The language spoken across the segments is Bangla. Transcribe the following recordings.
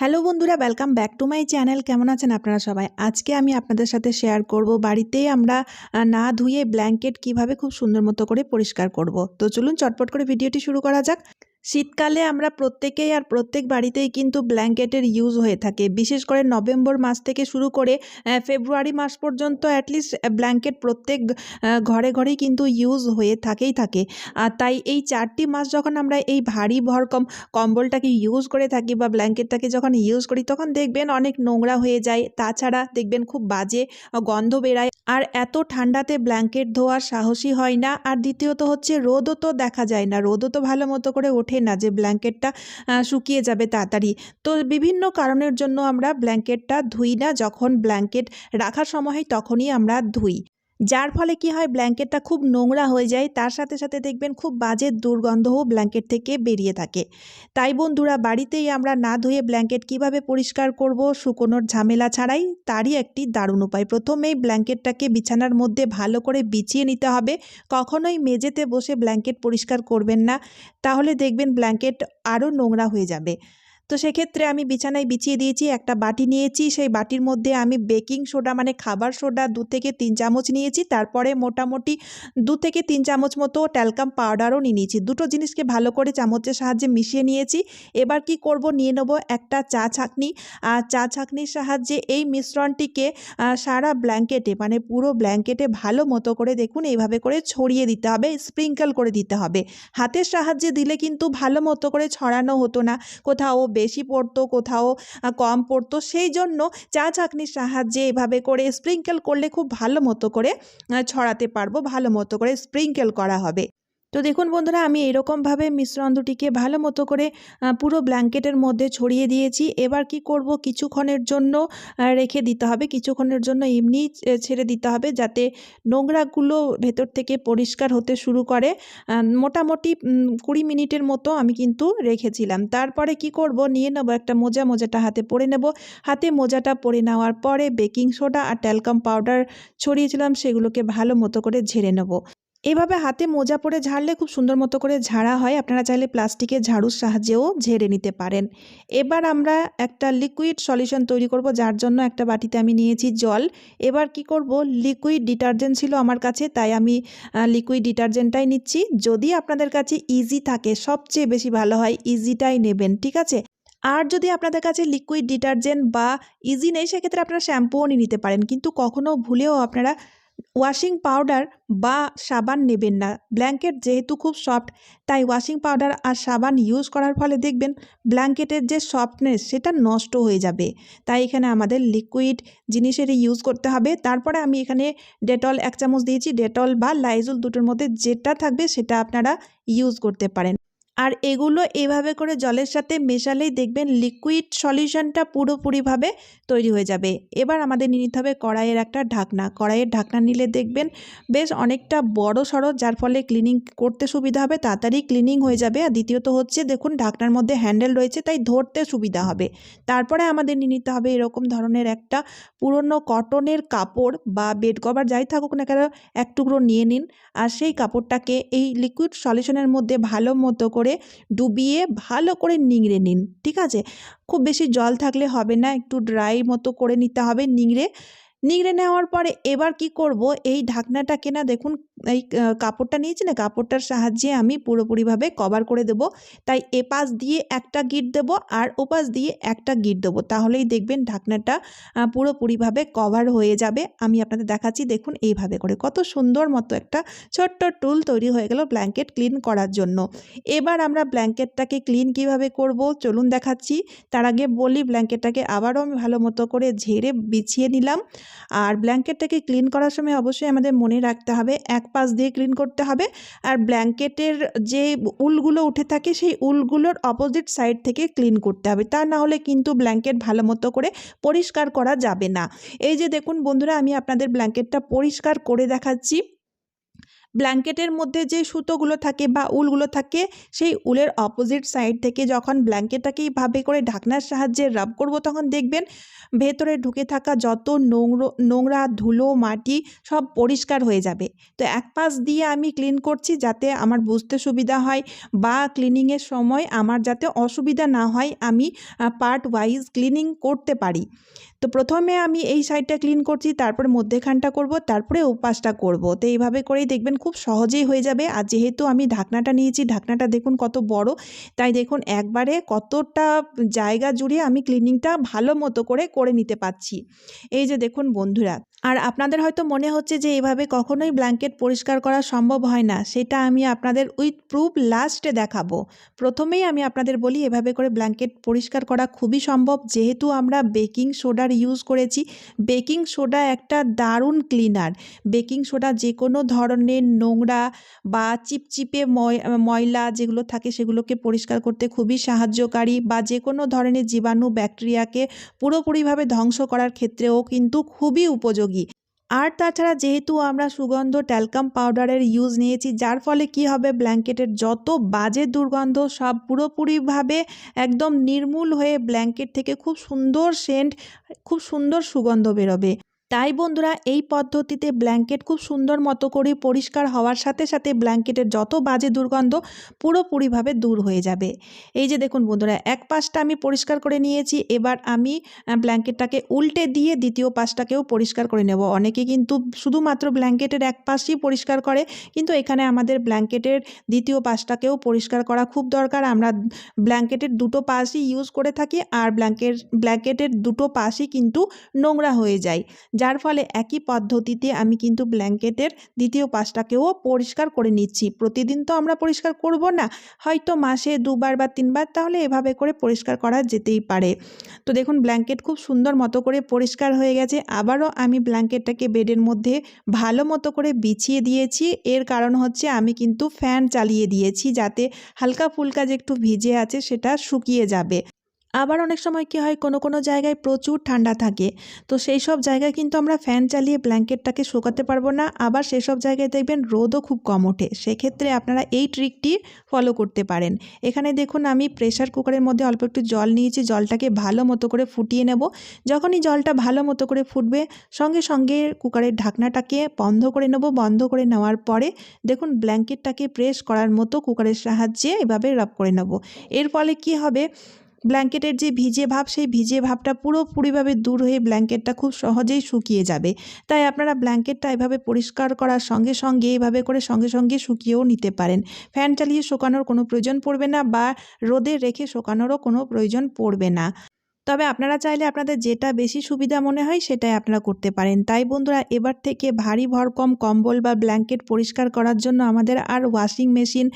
হ্যালো বন্ধুরা welcome back to my channel কেমন আছেন আপনারা সবাই? আজকে আমি আপনাদের সাথে শেয়ার করব বাড়িতেই আমরা না ধুয়ে ব্ল্যাঙ্কেট কীভাবে খুব সুন্দর মতো করে পরিষ্কার করব। তো চলুন চটপট করে ভিডিওটি শুরু করা যাক। শীতকালে আমরা প্রত্যেকেই আর প্রত্যেক বাড়িতেই কিন্তু ব্ল্যাঙ্কেটের ইউজ হয়ে থাকে। বিশেষ করে নভেম্বর মাস থেকে শুরু করে ফেব্রুয়ারি মাস পর্যন্ত অ্যাটলিস্ট ব্ল্যাঙ্কেট প্রত্যেক ঘরে ঘরেই কিন্তু ইউজ হয়ে থাকেই থাকে। আর তাই এই চারটি মাস যখন আমরা এই ভারী ভরকম কম্বলটাকে ইউজ করে থাকি বা ব্ল্যাঙ্কেটটাকে যখন ইউজ করি, তখন দেখবেন অনেক নোংরা হয়ে যায়। তাছাড়া দেখবেন খুব বাজে গন্ধ বেরায়। আর এত ঠান্ডাতে ব্ল্যাঙ্কেট ধোয়ার সাহসী হয় না। আর দ্বিতীয়ত হচ্ছে রোদও তো দেখা যায় না। রোদও তো ভালো মতো করে ওঠে না যে ব্ল্যাঙ্কেটটা শুকিয়ে যাবে তাড়াতাড়ি। তো বিভিন্ন কারণের জন্য আমরা ব্ল্যাঙ্কেটটা ধুই না। যখন ব্ল্যাঙ্কেট রাখার সময় তখনই আমরা ধুই। যার ফলে কি হয়, ব্ল্যাঙ্কেটটা খুব নোংরা হয়ে যায়। তার সাথে সাথে দেখবেন খুব বাজে দুর্গন্ধও ব্ল্যাঙ্কেট থেকে বেরিয়ে থাকে। তাই বন্ধুরা, বাড়িতেই আমরা না ধুয়ে ব্ল্যাঙ্কেট কীভাবে পরিষ্কার করব, শুকোনোর ঝামেলা ছাড়াই তারই একটি দারুণ উপায়। প্রথমেই ব্ল্যাঙ্কেটটাকে বিছানার মধ্যে ভালো করে বিছিয়ে নিতে হবে। কখনোই মেঝেতে বসে ব্ল্যাঙ্কেট পরিষ্কার করবেন না। তাহলে দেখবেন ব্ল্যাঙ্কেট আরও নোংরা হয়ে যাবে। তো সেক্ষেত্রে আমি বিছানায় বিছিয়ে দিয়েছি, একটা বাটি নিয়েছি, সেই বাটির মধ্যে আমি বেকিং সোডা মানে খাবার সোডা দু থেকে তিন চামচ নিয়েছি, তারপরে মোটামুটি দু থেকে তিন চামচ মতো ট্যালকাম পাউডারও নিয়ে নিয়েছি। দুটো জিনিসকে ভালো করে চামচের সাহায্যে মিশিয়ে নিয়েছি। এবার কি করব, নিয়ে নেব একটা চা ছাঁকনি। আর চা ছাঁকনির সাহায্যে এই মিশ্রণটিকে সারা ব্ল্যাঙ্কেটে মানে পুরো ব্ল্যাঙ্কেটে ভালো মতো করে দেখুন, এইভাবে করে ছড়িয়ে দিতে হবে স্প্রিঙ্কেল করে দিতে হবে। হাতের সাহায্যে দিলে কিন্তু ভালো মতো করে ছড়ানো হতো না। কোথাও বেশি পড়তো, কোথাও কম পড়তো সেই জন্য চা ছাঁকনির সাহায্যে এভাবে করে স্প্রিঙ্কেল করলে খুব ভালো মতো করে ছড়াতে পারব, ভালো মতো করে স্প্রিঙ্কেল করা হবে। তো দেখুন বন্ধুরা, আমি এরকমভাবে মিশ্রণ দুটিকে ভালো মতো করে পুরো ব্ল্যাঙ্কেটের মধ্যে ছড়িয়ে দিয়েছি। এবার কি করব? কিছুক্ষণের জন্য রেখে দিতে হবে। কিছুক্ষণের জন্য এমনি ছেড়ে দিতে হবে যাতে নোংরাগুলো ভেতর থেকে পরিষ্কার হতে শুরু করে। মোটামুটি কুড়ি মিনিটের মতো আমি কিন্তু রেখেছিলাম। তারপরে কি করব? নিয়ে নেব একটা মোজা, মোজাটা হাতে পরে নেব। হাতে মোজাটা পরে নেওয়ার পরে বেকিং সোডা আর ট্যালকাম পাউডার ছড়িয়েছিলাম, সেগুলোকে ভালো মতো করে ঝেড়ে নেব। এভাবে হাতে মোজা পরে ঝাড়লে খুব সুন্দর মতো করে ঝাড়া হয়। আপনারা চাইলে প্লাস্টিকের ঝাড়ুর সাহায্যেও ঝেড়ে নিতে পারেন। এবার আমরা একটা লিকুইড সলিউশন তৈরি করব, যার জন্য একটা বাটিতে আমি নিয়েছি জল। এবার কি করব? লিকুইড ডিটারজেন্ট ছিল আমার কাছে, তাই আমি লিকুইড ডিটারজেন্টটাই নিচ্ছি। যদি আপনাদের কাছে ইজি থাকে, সবচেয়ে বেশি ভালো হয় ইজিটাই নেবেন, ঠিক আছে? আর যদি আপনাদের কাছে লিকুইড ডিটারজেন্ট বা ইজি নেই, সেক্ষেত্রে আপনারা শ্যাম্পুও নিতে পারেন। কিন্তু কখনো ভুলেও আপনারা ওয়াশিং পাউডার বা সাবান নেবেন না। ব্ল্যাঙ্কেট যেহেতু খুব সফট, তাই ওয়াশিং পাউডার আর সাবান ইউজ করার ফলে দেখবেন ব্ল্যাঙ্কেটের যে সফটনেস, সেটা নষ্ট হয়ে যাবে। তাই এখানে আমাদের লিকুইড জিনিসেরই ইউজ করতে হবে। তারপরে আমি এখানে ডেটল এক চামচ দিয়েছি। ডেটল বা লাইজুল দুটোর মধ্যে যেটা থাকবে সেটা আপনারা ইউজ করতে পারেন। আর এগুলো এভাবে করে জলের সাথে মেশালেই দেখবেন লিকুইড সলিউশনটা পুরোপুরিভাবে তৈরি হয়ে যাবে। এবার আমাদের নিতে হবে কড়াইয়ের একটা ঢাকনা। কড়াইয়ের ঢাকনা নিলে দেখবেন বেশ অনেকটা বড় সড়ো, যার ফলে ক্লিনিং করতে সুবিধা হবে, তাড়াতাড়ি ক্লিনিং হয়ে যাবে। আর দ্বিতীয়ত হচ্ছে দেখুন ঢাকনার মধ্যে হ্যান্ডেল রয়েছে, তাই ধরতে সুবিধা হবে। তারপরে আমাদের নিয়ে নিতে হবে এরকম ধরনের একটা পুরনো কটনের কাপড় বা বেড কভার যাই থাকুক না কেন, এক টুকরো নিয়ে নিন। আর সেই কাপড়টাকে এই লিকুইড সলিউশনের মধ্যে ভালো মতো করে ডুবিয়ে ভালো করে নিংড়ে নিন, ঠিক আছে? খুব বেশি জল থাকলে হবে না, একটু ড্রাই মতো করে নিতে হবে, নিংড়ে নিংড়ে নেওয়ার পরে এবার কি করব? এই ঢাকনাটাকে না দেখুন, এই কাপড়টা নিয়েছি না, কাপড়টার সাহায্যে আমি পুরোপুরিভাবে কভার করে দেব। তাই এপাশ দিয়ে একটা গিট দেবো আর ওপাশ দিয়ে একটা গিট দেবো। তাহলেই দেখবেন ঢাকনাটা পুরোপুরিভাবে কভার হয়ে যাবে। আমি আপনাদের দেখাচ্ছি, দেখুন এইভাবে করে। কত সুন্দর মতো একটা ছোট্ট টুল তৈরি হয়ে গেল ব্ল্যাঙ্কেট ক্লিন করার জন্য। এবার আমরা ব্ল্যাঙ্কেটটাকে ক্লিন কীভাবে করব? চলুন দেখাচ্ছি। তার আগে বলি, ব্ল্যাঙ্কেটটাকে আবারও আমি ভালো মতো করে ঝেড়ে বিছিয়ে নিলাম। আর ব্ল্যাঙ্কেটটাকে ক্লিন করার সময় অবশ্যই আমাদের মনে রাখতে হবে, এক পাশ দিয়ে ক্লিন করতে হবে। আর ব্ল্যাঙ্কেটের যে উলগুলো উঠে থাকে, সেই উলগুলোর অপোজিট সাইড থেকে ক্লিন করতে হবে। তা না হলে কিন্তু ব্ল্যাঙ্কেট ভালো মতো করে পরিষ্কার করা যাবে না। এই যে দেখুন বন্ধুরা, আমি আপনাদের ব্ল্যাঙ্কেটটা পরিষ্কার করে দেখাচ্ছি। ব্ল্যাঙ্কেটের মধ্যে যে সুতোগুলো থাকে বা উলগুলো থাকে, সেই উলের অপোজিট সাইড থেকে যখন ব্ল্যাঙ্কেটটাকে এইভাবে করে ঢাকনার সাহায্যে রাব করব, তখন দেখবেন ভেতরে ঢুকে থাকা যত নোংরো, নোংরা ধুলো, মাটি সব পরিষ্কার হয়ে যাবে। তো এক পাশ দিয়ে আমি ক্লিন করছি যাতে আমার বুঝতে সুবিধা হয় বা ক্লিনিংয়ের সময় আমার যাতে অসুবিধা না হয়, আমি পার্ট ওয়াইজ ক্লিনিং করতে পারি। তো প্রথমে আমি এই সাইডটা ক্লিন করছি, তারপরে মধ্যেখানটা করব, তারপরে উপাসটা করব। তো এইভাবে করেই দেখবেন খুব সহজেই হয়ে যাবে। আর যেহেতু আমি ঢাকনাটা নিয়েছি, ঢাকনাটা দেখুন কত বড়। তাই দেখুন একবারে কতটা জায়গা জুড়ে আমি ক্লিনিংটা ভালো মতো করে করে নিতে পারছি। এই যে দেখুন বন্ধুরা, আর আপনাদের হয়তো মনে হচ্ছে যে এভাবে কখনোই ব্ল্যাঙ্কেট পরিষ্কার করা সম্ভব হয় না। সেটা আমি আপনাদের উইথ প্রুফ লাস্টে দেখাবো। প্রথমেই আমি আপনাদের বলি, এভাবে করে ব্ল্যাঙ্কেট পরিষ্কার করা খুবই সম্ভব। যেহেতু আমরা বেকিং সোডার ইউজ করেছি বেকিং সোডা একটা দারুণ ক্লিনার বেকিং সোডা যে কোনো ধরনের নোংরা বা চিপচিপে ময়- ময়লা যেগুলো থাকে সেগুলোকে পরিষ্কার করতে খুবই সাহায্যকারী বা যে কোনো ধরনের জীবাণু ব্যাকটেরিয়াকে পুরোপুরিভাবে ধ্বংস করার ক্ষেত্রেও কিন্তু খুবই উপযোগী। আর তাছাড়া যেহেতু আমরা সুগন্ধ ট্যালকাম পাউডারের ইউজ নিয়েছি, যার ফলে কি হবে? ব্ল্যাঙ্কেটের যত বাজে দুর্গন্ধ সব পুরোপুরিভাবে একদম নির্মূল হয়ে ব্ল্যাঙ্কেট থেকে খুব সুন্দর সেন্ট, খুব সুন্দর সুগন্ধ বেরোবে। তাই বন্ধুরা, এই পদ্ধতিতে ব্ল্যাঙ্কেট খুব সুন্দর মতো করে পরিষ্কার হওয়ার সাথে সাথে ব্ল্যাঙ্কেটের যত বাজে দুর্গন্ধ পুরোপুরিভাবে দূর হয়ে যাবে। এই যে দেখুন বন্ধুরা, এক পাশটা আমি পরিষ্কার করে নিয়েছি, এবার আমি ব্ল্যাঙ্কেটটাকে উল্টে দিয়ে দ্বিতীয় পাশটাকেও পরিষ্কার করে নেব। অনেকে কিন্তু শুধুমাত্র ব্ল্যাঙ্কেটের এক পাশই পরিষ্কার করে, কিন্তু এখানে আমাদের ব্ল্যাঙ্কেটের দ্বিতীয় পাশটাকেও পরিষ্কার করা খুব দরকার। আমরা ব্ল্যাঙ্কেটের দুটো পাশই ইউজ করে থাকি, আর ব্ল্যাঙ্কেট ব্ল্যাঙ্কেটের দুটো পাশই কিন্তু নোংরা হয়ে যায়। যার ফলে একই পদ্ধতিতে আমি কিন্তু ব্ল্যাঙ্কেটের দ্বিতীয় পাশটাকেও পরিষ্কার করে নিচ্ছি। প্রতিদিন তো আমরা পরিষ্কার করব না, হয়তো মাসে দুবার বা তিনবার, তাহলে এভাবে করে পরিষ্কার করা যেতেই পারে। তো দেখুন, ব্ল্যাঙ্কেট খুব সুন্দর মতো করে পরিষ্কার হয়ে গেছে। আবারও আমি ব্ল্যাঙ্কেটটাকে বেডের মধ্যে ভালো মতো করে বিছিয়ে দিয়েছি। এর কারণ হচ্ছে আমি কিন্তু ফ্যান চালিয়ে দিয়েছি, যাতে হালকা ফুলকা যে একটু ভিজে আছে সেটা শুকিয়ে যাবে। আবার অনেক সময় কি হয়, কোনো কোনো জায়গায় প্রচুর ঠান্ডা থাকে। তো সেই সব জায়গায় কিন্তু আমরা ফ্যান চালিয়ে ব্ল্যাঙ্কেটটাকে শুকাতে পারব না। আবার সেসব জায়গায় দেখবেন রোদও খুব কম ওঠে। সেক্ষেত্রে আপনারা এই ট্রিকটি ফলো করতে পারেন। এখানে দেখুন, আমি প্রেশার কুকারের মধ্যে অল্প একটু জল নিয়েছি। জলটাকে ভালো মতো করে ফুটিয়ে নেব। যখনই জলটা ভালো মতো করে ফুটবে, সঙ্গে সঙ্গে কুকারের ঢাকনাটাকে বন্ধ করে নেব। বন্ধ করে নেওয়ার পরে দেখুন, ব্ল্যাঙ্কেটটাকে প্রেস করার মতো কুকারের সাহায্যে এভাবে রাব করে নেব। এর ফলে কি হবে ব্ল্যাঙ্কেটের যে ভিজে ভাব, সেই ভিজে ভাবটা পুরোপুরিভাবে দূর হয়ে ব্ল্যাঙ্কেটটা খুব সহজেই শুকিয়ে যাবে। তাই আপনারা ব্ল্যাঙ্কেটটা এভাবে পরিষ্কার করার সঙ্গে সঙ্গে এইভাবে করে সঙ্গে সঙ্গে শুকিয়েও নিতে পারেন। ফ্যান চালিয়ে শুকানোর কোনো প্রয়োজন পড়বে না বা রোদে রেখে শুকানোরও কোনো প্রয়োজন পড়বে না। তবে আপনারা চাইলে আপনাদের যেটা বেশি সুবিধা মনে হয় সেটাই আপনারা করতে পারেন। তাই বন্ধুরা, এবার থেকে ভারী ভরকম কম্বল বা ব্ল্যাঙ্কেট পরিষ্কার করার জন্য আমাদের আর ওয়াশিং মেশিন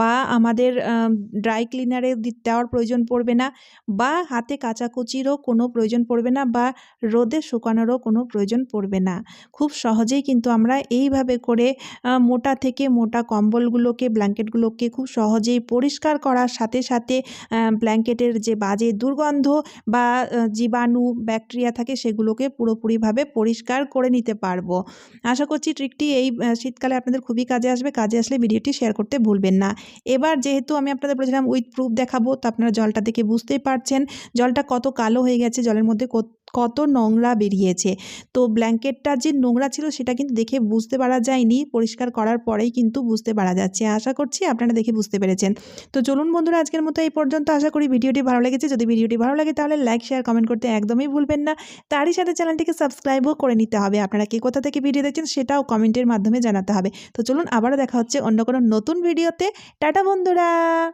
বা আমাদের ড্রাই ক্লিনারে দেওয়ার প্রয়োজন পড়বে না বা হাতে কাচাকুচিরও কোনো প্রয়োজন পড়বে না বা রোদে শুকানোরও কোনো প্রয়োজন পড়বে না। খুব সহজেই কিন্তু আমরা এইভাবে করে মোটা থেকে মোটা কম্বলগুলোকে, ব্ল্যাঙ্কেটগুলোকে খুব সহজেই পরিষ্কার করার সাথে সাথে ব্ল্যাঙ্কেটের যে বাজে দুর্গন্ধ বা আহ, জীবাণু ব্যাকটেরিয়া থাকে সেগুলোকে পুরোপুরিভাবে পরিষ্কার করে নিতে পারব। আশা করছি ট্রিকটি এই শীতকালে আপনাদের খুবই কাজে আসবে। কাজে আসলে ভিডিওটি শেয়ার করতে ভুলবেন না। এবার যেহেতু আমি আপনাদের বলেছিলাম উইথ প্রুফ দেখাবো তো আপনারা জলটা দেখে বুঝতেই পারছেন। জলটা কত কালো হয়ে গেছে জলের মধ্যে কত নোংরা বেরিয়েছে। তো ব্ল্যাঙ্কেটটা যে নোংরা ছিল সেটা কিন্তু দেখে বুঝতে পারা যায়নি। পরিষ্কার করার পরেই কিন্তু বুঝতে পারা যাচ্ছে। আশা করছি আপনারা দেখে বুঝতে পেরেছেন। তো চলুন বন্ধুরা, আজকের মতো এই পর্যন্ত আশা করি ভিডিওটি ভালো লেগেছে। যদি ভিডিওটি ভালো লাগে তাহলে লাইক শেয়ার কমেন্ট করতে একদমই ভুলবেন না। তারই সাথে চ্যানেলটিকে সাবস্ক্রাইবও করে নিতে হবে। আপনারা কে কোথা থেকে ভিডিও দেখছেন সেটাও কমেন্টের মাধ্যমে জানাতে হবে। তো চলুন আবারও দেখা হচ্ছে অন্য কোনো নতুন ভিডিওতে। টাটা বন্ধুরা!